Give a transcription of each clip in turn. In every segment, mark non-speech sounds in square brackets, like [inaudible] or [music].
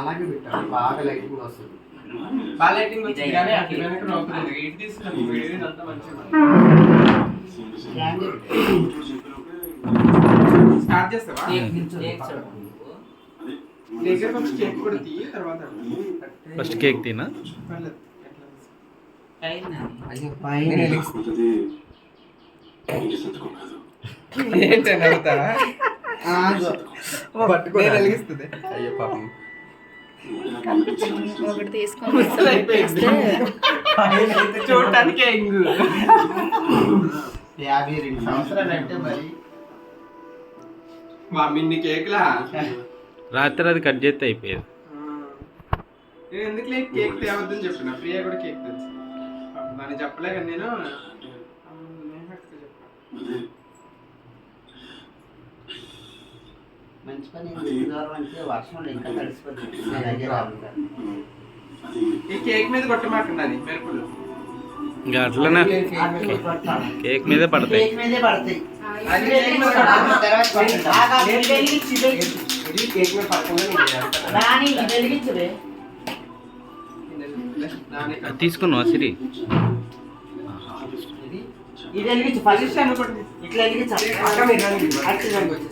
అలాగే పెట్టాలి బాగా లైటింగ్ వస్తుంది. బాగా లైటింగ్ వచ్చింది కానీ తీసుకున్నాం వీడియో మంచిగా స్టార్ట్ చేస్తావా? దగ్గర ఫస్ట్ కేక్ కూడా తీయి తర్వాత ఫస్ట్ కేక్ తినా? పైన. వెలిగిస్తుంది. అయ్యో పాపం. ఒకటి తీసుకొని చూడటానికి ఎంగు యాభై రెండు సంవత్సరాలు అంటే మరి. మా మిన్ని కేక్లా? రాత్రి అది కట్ చేస్తే అయిపోయేది. ఎందుకు లేదు కేక్ తేవద్దని చెప్పిన? ప్రియా కూడా కేక్ తెచ్చి దాన్ని చెప్పలే కానీ నేను మంచి పని దూరం అంటే వర్షంలో ఇంకా తడిసిపోతుంది. ఈ కేక్ మీద కొట్టమాకండి అది మెరుపులు. ఇంకా అట్లనే కేక్ మీద పడతాను. కేక్ మీదే పడతాయి. కేక్ మీదే కేక్ మీద పడకుండా తీసుకున్నావా సిరి? ఇది వెలిగించు ఫస్ట్. ఇట్లా వెలిగించు. మీరు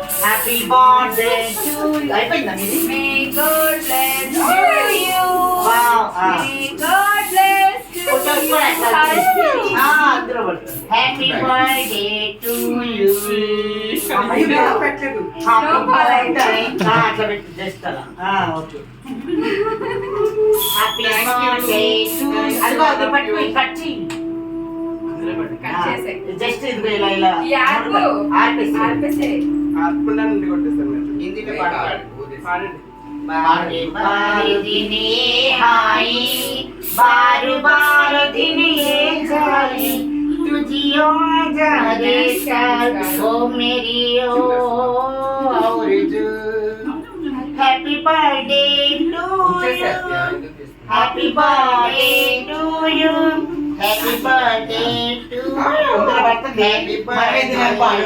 Happy birthday to you అయిపోయిందా మీది May God bless you. Wow, ah. May God bless you. Photos కూడా Happy. ఆ అందులో పడుతుంది happy birthday to you video పెట్టలేదు No call. అట్లా పెట్టి జస్ట్ అలా ఆ, ఓకే హ్యాపీ. బర్త్డే టు అది పట్టుకో కట్ చేసేయ్. జస్ట్ ఇదిగో ఇలా ఇలా ఈ ఆర్పు. ఆర్పేసి ఆర్పేసేయ్. ఆర్పుకుండా నుండి కొట్టేస్తాను మీరు హిందీలో పాట పాడు. పాడండి बारे बारे दिने हाय बार बार दिन ये जाए तुझियो जागे साथ ओ मेरी ओ और जो happy birthday to you happy birthday to you happy birthday to ముందర పడుతుంది మనమైతే నాకు పాడు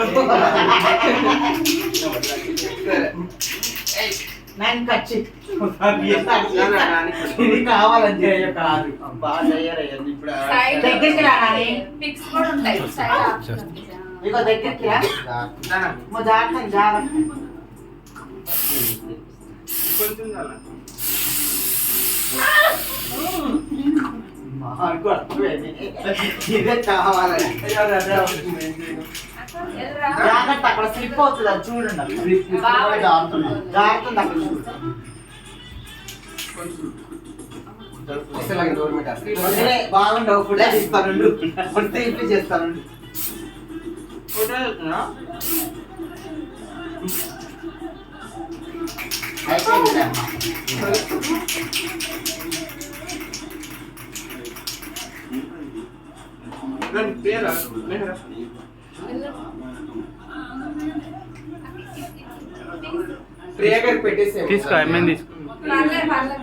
నేను ఖర్చు ఇది కావాలని చేయ కాదు బాగా చేయరయ్యండి ఇప్పుడు దగ్గరికి రావాలి పిక్స్ కూడా ఉంటాయి ఇగో దగ్గరికి దాంట్లో జాగ్రత్త కొంచెం ఇదే కావాలని జాగ్రత్త అక్కడ స్లిప్ అవుతుంది అది చూడండి జాగ్రత్త అక్కడ చూడు నాకు బాగుండవు ఫుడే ఇస్తాను ఫుడ్ ఇంప్లీ చేస్తాను అయిపోయింది ప్రియరా లేరా ప్రియ గారికి పెట్టేసే తీసుకో అమ్మాయిని తీసుకో. పర్లే, పర్లే.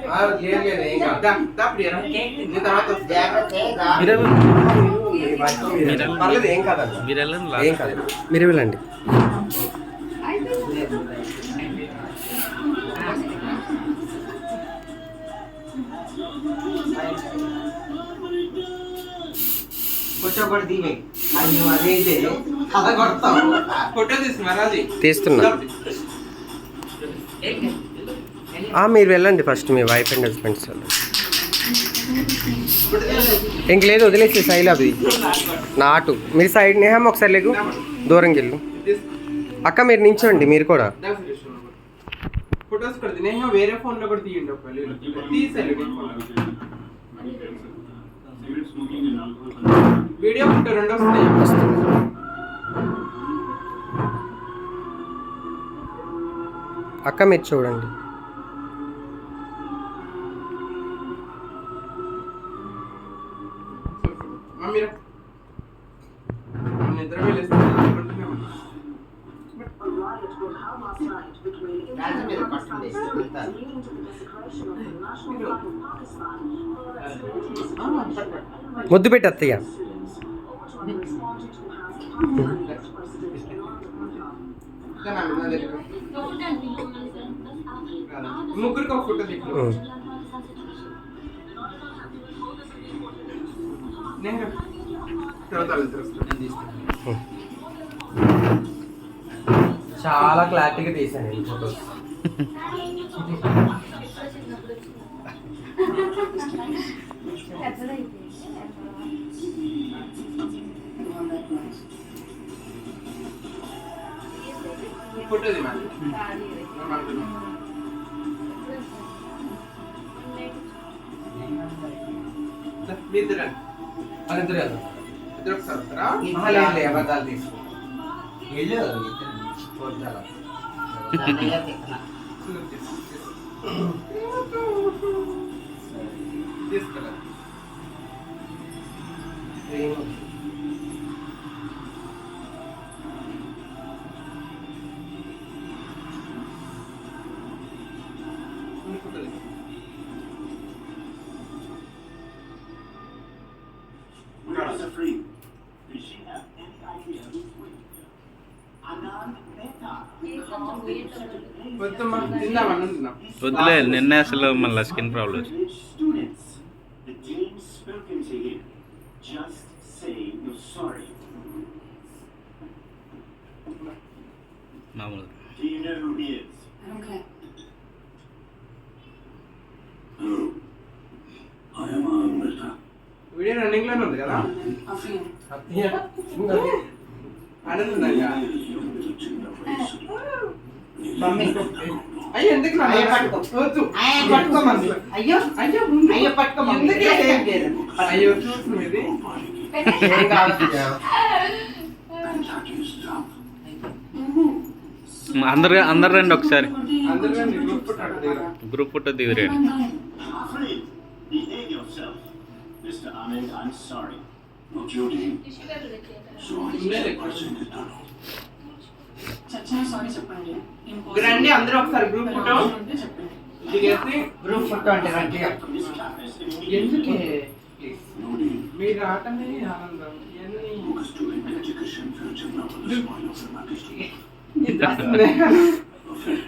తీస్తున్నా మీరు వెళ్ళండి ఫస్ట్ మీ వైఫ్ అండ్ హస్బెండ్స్ ఇంక లేదు వదిలేసి సైడ్ అది. నాటు మీరు సైడ్ నేహం ఒకసారి లేకు. దూరంకి వెళ్ళు. అక్క మీరు నించోండి మీరు కూడా. ఫొటోస్ వేరే ఫోన్లో కూడా తీయండి వీడియో ఫోటో రెండు వస్తాయి. అక్క మీరు చూడండి. రాజు మీద పట్టుండే వెళ్తారు. ఆ, పట్టు. ముద్దు పెట్టి అత్తయ్య ఇంకా నా మీద దగ్గర. కాదా? ముగ్గురికి ఒక ఫోటో దిక్కు ఉమ్. నేను తర్వాత వాళ్ళిద్దరు వస్తారు. ఉమ్. చాలా క్లారిటీగా తీసాను నేను ఫోటోస్ ఫోటో దిగాలి ఇద్దరు వాళ్ళిద్దరు కదా ఇద్దరు ఒకసారి వస్తారా? లేదు అబద్ధాలు తీసుకో. We got a free. వద్దులే నిన్నే అసలు మళ్ళీ skin problem Privileged students. The dean's spoken to you. Just say you're sorry. మామూలు Do you know who he is? I am Anand Mehta. Video running లోనే ఉంది కదా ఆనందంగా మమ్మీ అయ్యో ఎందుకు నాన్న? అయ్యో, పట్టుకో. వద్దు అయ్యో, పట్టుకో మమ్మీ. అయ్యో అయ్యో ఉంది. అయ్యో పట్టుకో మమ్మీ. ఎందుకు ఏం ఏం లేదు. అయ్యో చూసిన ఇది ఏం కావచ్చు Attack is down. అందరు అందరు రండి ఒకసారి గ్రూప్ ఫోటో దిగురండి. Anand, I'm sorry. No, Judy. So I రండి అందరూ ఒకసారి గ్రూప్ ఫోటో దిగేసి గ్రూప్ ఫోటో అంటే రండి ఎందుకే. మీరు రావటమే ఆనందం. ఇవన్నీ [laughs]